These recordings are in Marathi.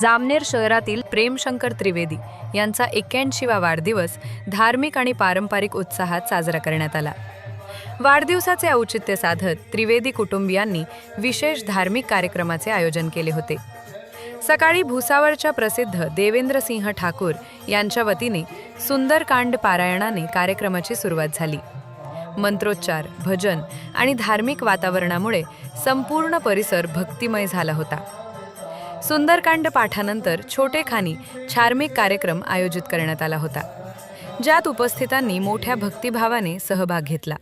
जामनेर शहरातील प्रेमशंकर त्रिवेदी यांचा एक्क्याऐंशीवा वाढदिवस धार्मिक आणि पारंपरिक उत्साहात साजरा करण्यात आला. वाढदिवसाचे औचित्य साधत त्रिवेदी कुटुंबियांनी विशेष धार्मिक कार्यक्रमाचे आयोजन केले होते. सकाळी भुसावळच्या प्रसिद्ध देवेंद्रसिंह ठाकूर यांच्या वतीने सुंदरकांड पारायणाने कार्यक्रमाची सुरुवात झाली. मंत्रोच्चार भजन आणि धार्मिक वातावरणामुळे संपूर्ण परिसर भक्तिमय झाला होता. सुंदरकांड पाठानंतर छोटेखानी छार्मिक कार्यक्रम आयोजित करण्यात आला होता. ज्यात उपस्थितांनी मोठ्या भक्तिभावाने सहभाग घेतला.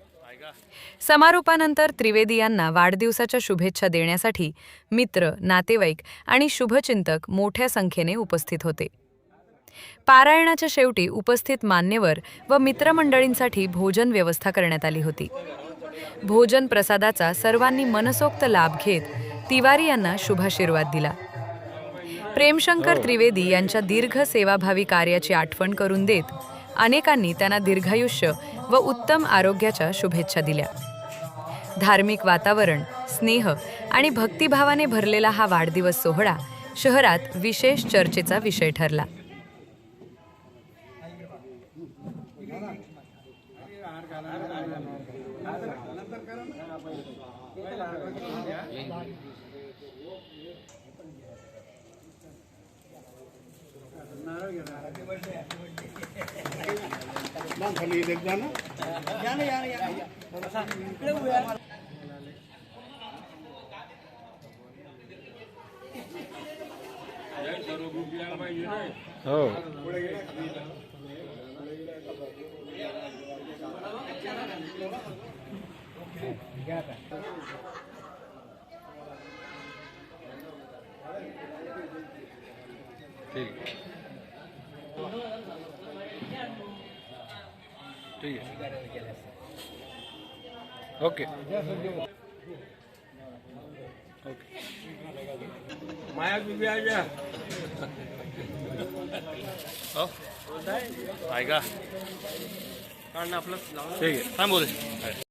समारोपानंतर त्रिवेदी यांना वाढदिवसाच्या शुभेच्छा देण्यासाठी मित्र नातेवाईक आणि शुभचिंतक मोठ्या संख्येने उपस्थित होते. पारायणाच्या शेवटी उपस्थित मान्यवर व मित्रमंडळींसाठी भोजन व्यवस्था करण्यात आली होती. भोजन प्रसादाचा सर्वांनी मनसोक्त लाभ घेत तिवारी यांना शुभाशीर्वाद दिला. प्रेमशंकर त्रिवेदी यांच्या दीर्घ सेवाभावी कार्याची आठवण करून देत अनेकांनी त्यांना दीर्घायुष्य व उत्तम आरोग्याच्या शुभेच्छा दिल्या. धार्मिक वातावरण स्नेह आणि भक्तिभावाने भरलेला हा वाढदिवस सोहळा शहरात विशेष चर्चेचा विषय ठरला. खाली एकदा ना हो ठीक ठीक आहे. ओके. ओके माया बीबी आजा हो. आहे का ना आपलं ठीक आहे. थांब बोल.